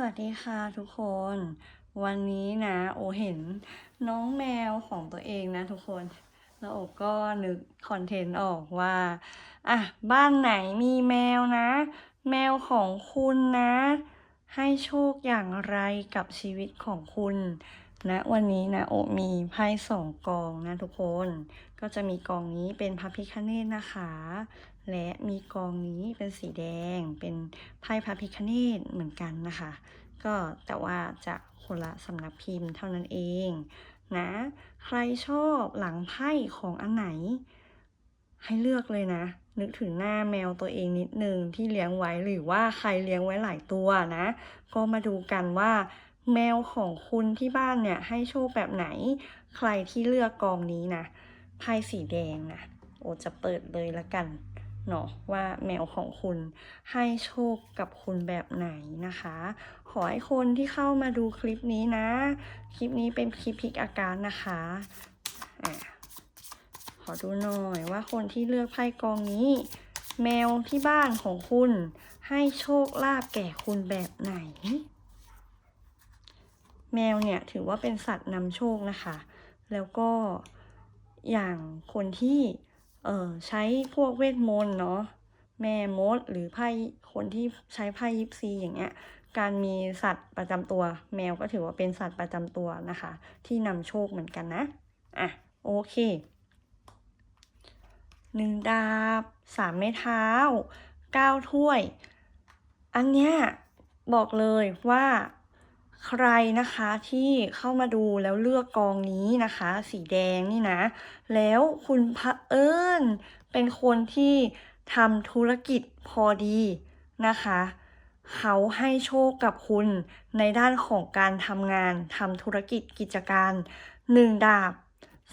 สวัสดีค่ะทุกคน วันนี้นะ โอเห็นน้องแมวของตัวเองนะทุกคน แล้วโอก็นึกคอนเทนต์ออกว่าอะบ้านไหนมีแมวนะ แมวของคุณนะ ให้โชคอย่างไรกับชีวิตของคุณนะวันนี้นะโอมีไพ่สองกองนะทุกคน ก็จะมีกองนี้เป็นพระพิฆเนศนะคะ และมีกองนี้เป็นสีแดง เป็นไพ่พระพิฆเนศเหมือนกันนะคะ ก็แต่ว่าจะคนละสำนักพิมพ์เท่านั้นเองนะ ใครชอบหลังไพ่ของอันไหน ให้เลือกเลยนะ นึกถึงหน้าแมวตัวเองนิดนึงที่เลี้ยงไว้หรือว่าใครเลี้ยงไว้หลายตัวนะ ก็มาดูกันว่าแมวของคุณที่บ้านเนี่ยให้โชคแบบไหน ใครที่เลือกกองนี้นะไพ่สีแดงนะโอจะเปิดเลยละกัน เนาะว่าแมวของคุณให้โชคกับคุณแบบไหนนะคะ ขอให้คนที่เข้ามาดูคลิปนี้นะ คลิปนี้เป็นคลิปพิกอาการนะคะอะขอดูหน่อยว่าคนที่เลือกไพ่กองนี้ แมวที่บ้านของคุณให้โชคลาภแก่คุณแบบไหน แมวเนี่ยถือว่าเป็นสัตว์นำโชคนะคะ แล้วก็อย่างคนที่ เออใช้พวกเวทมนต์เนาะแม่มดหรือไพ่คนที่ใช้ไพ่ยิปซีอย่างเงี้ย การมีสัตว์ประจำตัว แมวก็ถือว่าเป็นสัตว์ประจำตัวนะคะ ที่นำโชคเหมือนกันนะอะโอเคหนึ่งดาบสามไม้เท้าเก้าถ้วย อันเนี้ยบอกเลยว่า ใครนะคะที่เข้ามาดูแล้วเลือกกองนี้นะคะ สีแดงนี่นะ แล้วคุณพระเอิญเป็นคนที่ทำธุรกิจพอดีนะคะ เขาให้โชคกับคุณในด้านของการทำงานทำธุรกิจกิจการหนึ่งดาบ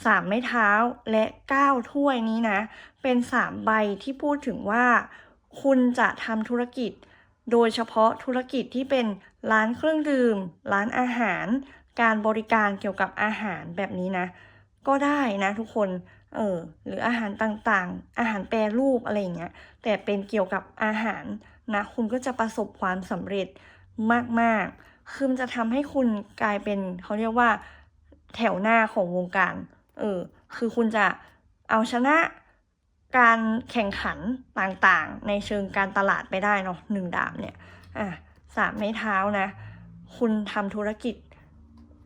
สามไม้เท้าและเก้าถ้วยนี้นะ เป็นสามใบที่พูดถึงว่า คุณจะทำธุรกิจ โดยเฉพาะธุรกิจที่เป็นร้านเครื่องดื่ม ร้านอาหาร การบริการเกี่ยวกับอาหารแบบนี้นะ ก็ได้นะทุกคน เออ หรืออาหารต่างๆ อาหารแปรรูปอะไรอย่างเงี้ย แต่เป็นเกี่ยวกับอาหารนะ คุณก็จะประสบความสำเร็จมากๆ คือมันจะทำให้คุณกลายเป็นเขาเรียกว่าแถวหน้าของวงการ เออ คือคุณจะเอาชนะ การแข่งขันต่างๆ ในเชิงการตลาดไปได้เนาะหนึ่งดาบเนี่ยอะสามไม้เท้านะ คุณทำธุรกิจ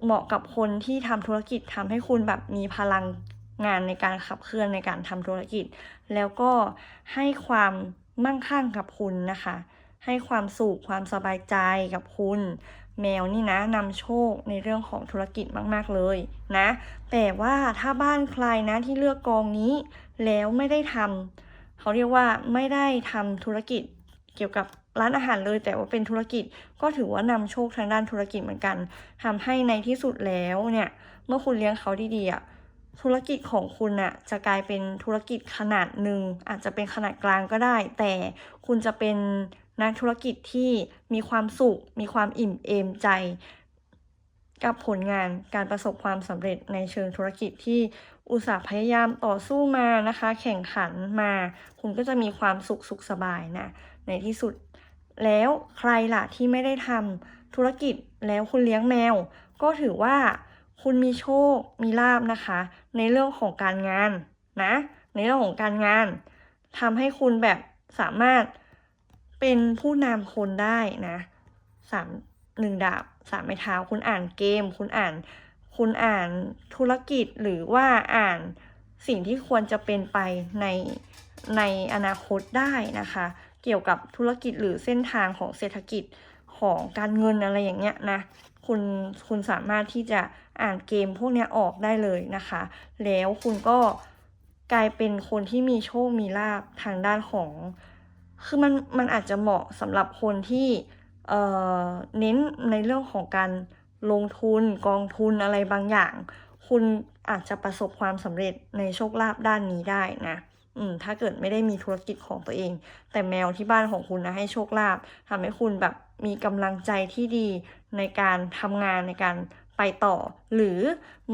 เหมาะกับคนที่ทำธุรกิจทำให้คุณแบบมีพลังงานในการขับเคลื่อนในการทำธุรกิจ แล้วก็ให้ความมั่งคั่งกับคุณนะคะ ให้ความสุขความสบายใจกับคุณ แมวนี่นะนำโชคในเรื่องของธุรกิจมาก ๆ เลยนะ แต่ว่าถ้าบ้านใครนะที่เลือกกองนี้ แล้วไม่ได้ทำเขาเรียกว่าไม่ได้ทำธุรกิจเกี่ยวกับร้านอาหารเลย แต่ว่าเป็นธุรกิจก็ถือว่านำโชคทางด้านธุรกิจเหมือนกันทำให้ในที่สุดแล้วเนี่ยเมื่อคุณเลี้ยงเขาดีๆอะธุรกิจของคุณน่ะจะกลายเป็นธุรกิจขนาดหนึ่งอาจจะเป็นขนาดกลางก็ได้ แต่คุณจะเป็นนักธุรกิจที่มีความสุข มีความอิ่มเอมใจ กับผลงานการประสบความสำเร็จในเชิงธุรกิจที่ อุตสาห์พยายามต่อสู้มานะคะ แข่งขันมา คุณก็จะมีความสุขสุขสบายนะ ในที่สุด แล้วใครล่ะที่ไม่ได้ทำธุรกิจแล้วคุณเลี้ยงแมว ก็ถือว่าคุณมีโชค มีลาบนะคะ ในเรื่องของการงานนะ ในเรื่องของการงานทำให้คุณแบบสามารถเป็นผู้นำคนได้นะสามหนึ่งดาบสามไม้เท้าคุณอ่านเกม คุณอ่าน คุณอ่านธุรกิจหรือว่าอ่านสิ่งที่ควรจะเป็นไปในในอนาคตได้นะคะ เกี่ยวกับธุรกิจหรือเส้นทางของเศรษฐกิจของการเงินอะไรอย่างเงี้ยนะคุณคุณสามารถที่จะอ่านเกมพวกเนี้ยออกได้เลยนะคะ แล้วคุณก็กลายเป็นคนที่มีโชคมีลาภทางด้านของ คือมันมันอาจจะเหมาะสำหรับคนที่เอ่อเน้นในเรื่องของการ ลงทุนกองทุนอะไรบางอย่าง คุณอาจจะประสบความสำเร็จในโชคลาภด้านนี้ได้นะอืมถ้าเกิดไม่ได้มีธุรกิจของตัวเอง แต่แมวที่บ้านของคุณนะให้โชคลาภทำให้คุณแบบมีกำลังใจที่ดีในการทำงานในการไปต่อ หรือ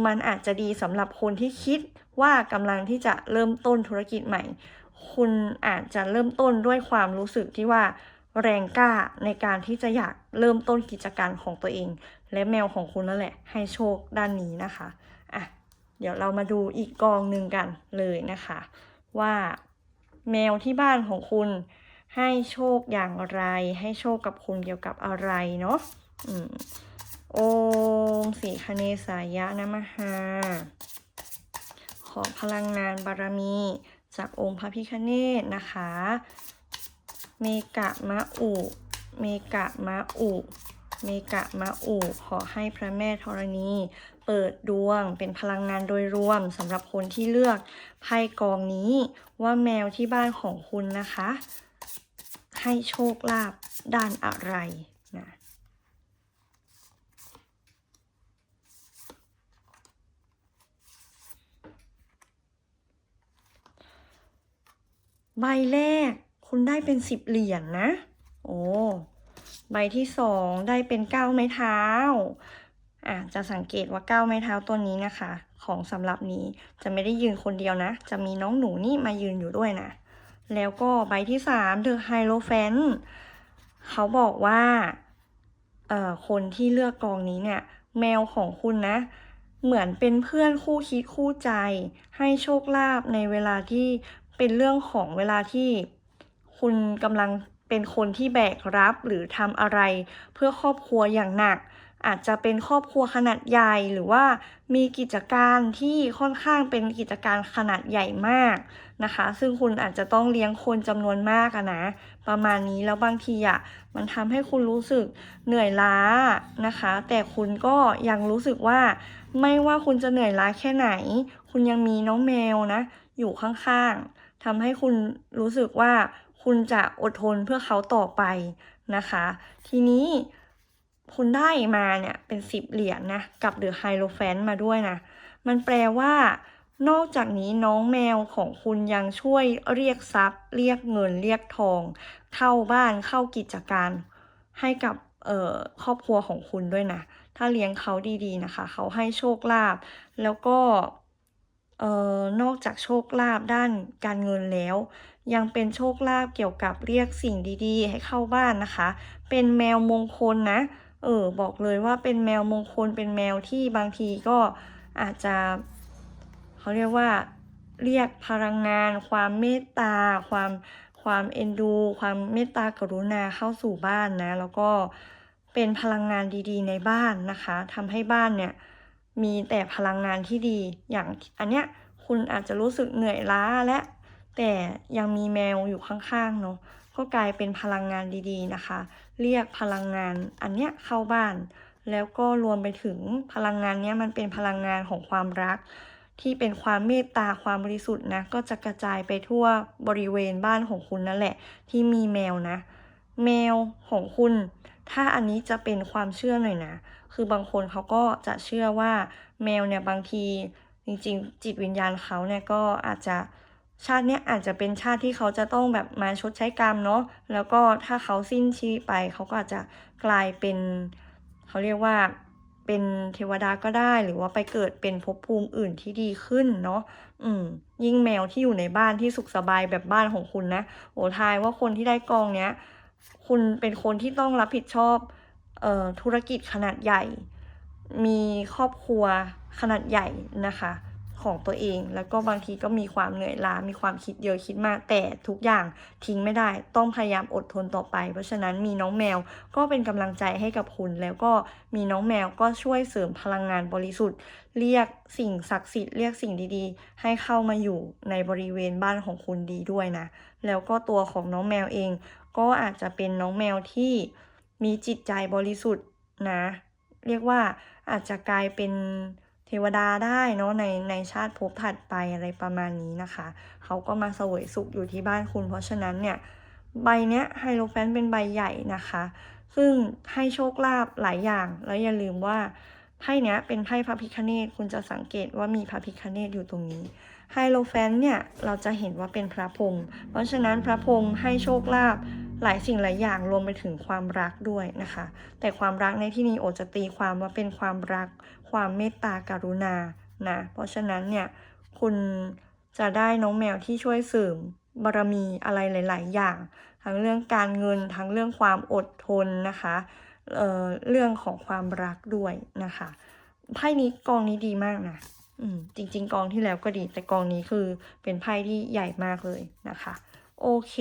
มันอาจจะดีสำหรับคนที่คิดว่ากำลังที่จะเริ่มต้นธุรกิจใหม่ คุณอาจจะเริ่มต้นด้วยความรู้สึกที่ว่าแรงกล้าในการที่จะอยากเริ่มต้นกิจการของตัวเอง และแมวของคุณนั่นแหละ ให้โชคด้านนี้นะคะอะเดี๋ยวเรามาดูอีกกองหนึ่งกันเลยนะคะ ว่าแมวที่บ้านของคุณให้โชคอย่างไร ให้โชคกับคุณเกี่ยวกับอะไรเนาะอืมโอมสีคเนสายะนะมหาขอพลังงานบารมี จากองค์พระพิฆเนศนะคะ เมกะมะอุ เมกะมะอุ เมกะมะอุขอให้พระแม่ธรณี เปิดดวงเป็นพลังงานโดยรวมสำหรับคนที่เลือกไพ่กองนี้ว่าแมวที่บ้านของคุณนะคะ ให้โชคลาภด้านอะไรนะใบแรกคุณได้เป็นสิบเหรียญนะโอ้ ใบที่สองได้เป็นเก้าไม้เท้าอะจะสังเกตว่าเก้าไม้เท้าตัวนี้นะคะ ของสำหรับนี้จะไม่ได้ยืนคนเดียวนะ จะมีน้องหนูนี่มายืนอยู่ด้วยนะ แล้วก็ใบที่สามเดอะไฮโลแฟนเขาบอกว่าเอ่อคนที่เลือกกองนี้เนี่ย แมวของคุณนะ เหมือนเป็นเพื่อนคู่คิดคู่ใจ ให้โชคลาภในเวลาที่เป็นเรื่องของเวลาที่คุณกำลัง เป็นคนที่แบกรับหรือทำอะไร เพื่อครอบครัวอย่างหนัก อาจจะเป็นครอบครัวขนาดใหญ่หรือว่ามีกิจการที่ค่อนข้างเป็นกิจการขนาดใหญ่มากนะคะ ซึ่งคุณอาจจะต้องเลี้ยงคนจำนวนมากนะ ประมาณนี้แล้วบางทีอะมันทำให้คุณรู้สึกเหนื่อยล้านะคะ แต่คุณก็ยังรู้สึกว่า ไม่ว่าคุณจะเหนื่อยล้าแค่ไหน คุณยังมีน้องแมวนะ อยู่ข้างๆ ทำให้คุณรู้สึกว่าคุณจะอดทนเพื่อเขาต่อไปนะคะ ทีนี้คุณได้มาเนี่ยเป็นสิบเหรียญนะกับเดือไฮโลแฟนมาด้วยนะ มันแปลว่านอกจากนี้น้องแมวของคุณยังช่วยเรียกทรัพย์ เรียกเงินเรียกทอง เข้าบ้านเข้ากิจการให้กับครอบครัวของคุณด้วยนะ ถ้าเลี้ยงเขาดีๆนะคะ เขาให้โชคลาภแล้วก็ เอ่อนอกจากโชคลาภด้านการเงินแล้ว ยังเป็นโชคลาภเกี่ยวกับเรียกสิ่งดีๆ ให้เข้าบ้านนะคะ เป็นแมวมงคลนะเออบอกเลยว่าเป็นแมวมงคลเป็นแมวที่บางทีก็อาจจะเขาเรียกว่าเรียกพลังงาน ความเมตตา ความความเอ็นดู ความเมตตากรุณาเข้าสู่บ้านนะ แล้วก็เป็นพลังงานดีๆ ในบ้านนะคะทำให้บ้านเนี่ย มีแต่พลังงานที่ดี อย่างอันเนี้ยคุณอาจจะรู้สึกเหนื่อยล้าและ แต่ยังมีแมวอยู่ข้างๆเนาะก็กลายเป็นพลังงานดีๆนะคะ เรียกพลังงานอันเนี้ยเข้าบ้าน แล้วก็รวมไปถึงพลังงานเนี้ยมันเป็นพลังงานของความรัก ที่เป็นความเมตตาความบริสุทธิ์นะก็จะกระจายไปทั่วบริเวณบ้านของคุณนั่นแหละ ที่มีแมวนะ แมวของคุณ ถ้าอันนี้จะเป็นความเชื่อหน่อยนะ คือบางคนเขาก็จะเชื่อว่าแมวเนี่ยบางทีจริงๆ จิตวิญญาณเขาเนี่ยก็อาจจะชาติเนี้ยอาจจะเป็นชาติที่เขาจะต้องแบบมาชดใช้กรรมเนาะ แล้วก็ถ้าเขาสิ้นชีวิตไปเขาก็อาจจะกลายเป็นเขาเรียกว่าเป็นเทวดาก็ได้หรือว่าไปเกิดเป็นภพภูมิอื่นที่ดีขึ้นเนาะอืม ยิ่งแมวที่อยู่ในบ้านที่สุขสบายแบบบ้านของคุณนะ โอ้ทายว่าคนที่ได้กองเนี้ย คุณเป็นคนที่ต้องรับผิดชอบเออธุรกิจขนาดใหญ่ มีครอบครัวขนาดใหญ่นะคะของตัวเอง แล้วก็บางทีก็มีความเหนื่อยล้า มีความคิดเยอะคิดมาก แต่ทุกอย่างทิ้งไม่ได้ ต้องพยายามอดทนต่อไป เพราะฉะนั้นมีน้องแมวก็เป็นกำลังใจให้กับคุณ แล้วก็มีน้องแมวก็ช่วยเสริมพลังงานบริสุทธิ์ เรียกสิ่งศักดิ์สิทธิ์เรียกสิ่งดีๆ ให้เข้ามาอยู่ในบริเวณบ้านของคุณดีด้วยนะ แล้วก็ตัวของน้องแมวเอง ก็อาจจะเป็นน้องแมวที่มีจิตใจบริสุทธิ์นะ เรียกว่าอาจจะกลายเป็นเทวดาได้เนาะในในชาติภพถัดไปอะไรประมาณนี้นะคะ เขาก็มาเสวยสุขอยู่ที่บ้านคุณ เพราะฉะนั้นเนี่ยใบเนี้ยไฮโลแฟนเป็นใบใหญ่นะคะ ซึ่งให้โชคลาภหลายอย่างแล้วอย่าลืมว่า ไพ่เนี้ยเป็นไพ่พระพิคเนตคุณจะสังเกตว่ามีพระพิคเนตอยู่ตรงนี้ไฮโลแฟนเนี่ยเราจะเห็นว่าเป็นพระพรหมเพราะฉะนั้นพระพรหมให้โชคลาภหลายสิ่งหลายอย่างรวมไปถึงความรักด้วยนะคะ แต่ความรักในที่นี้โอจะตีความว่าเป็นความรัก ความเมตตากรุณานะเพราะฉะนั้นเนี่ยคุณจะได้น้องแมวที่ช่วยเสริมบารมีอะไรหลาย ๆ อย่าง ทั้งเรื่องการเงินทั้งเรื่องความอดทนนะคะ เเรื่องของความรักด้วยนะคะไพ่นี้กองนี้ดีมากนะอืมจริง ๆ กองที่แล้วก็ดี แต่กองนี้คือเป็นไพ่ที่ใหญ่มากเลยนะคะ โอเค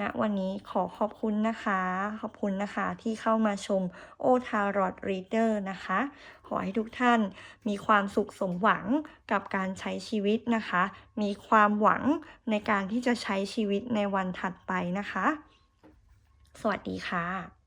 ณนะวันนี้ขอขอบคุณนะคะ ขอบคุณนะคะที่เข้ามาชมโอทารอดรีเดอร์นะคะ ขอให้ทุกท่านมีความสุขสมหวังกับการใช้ชีวิตนะคะ มีความหวังในการที่จะใช้ชีวิตในวันถัดไปนะคะ สวัสดีค่ะ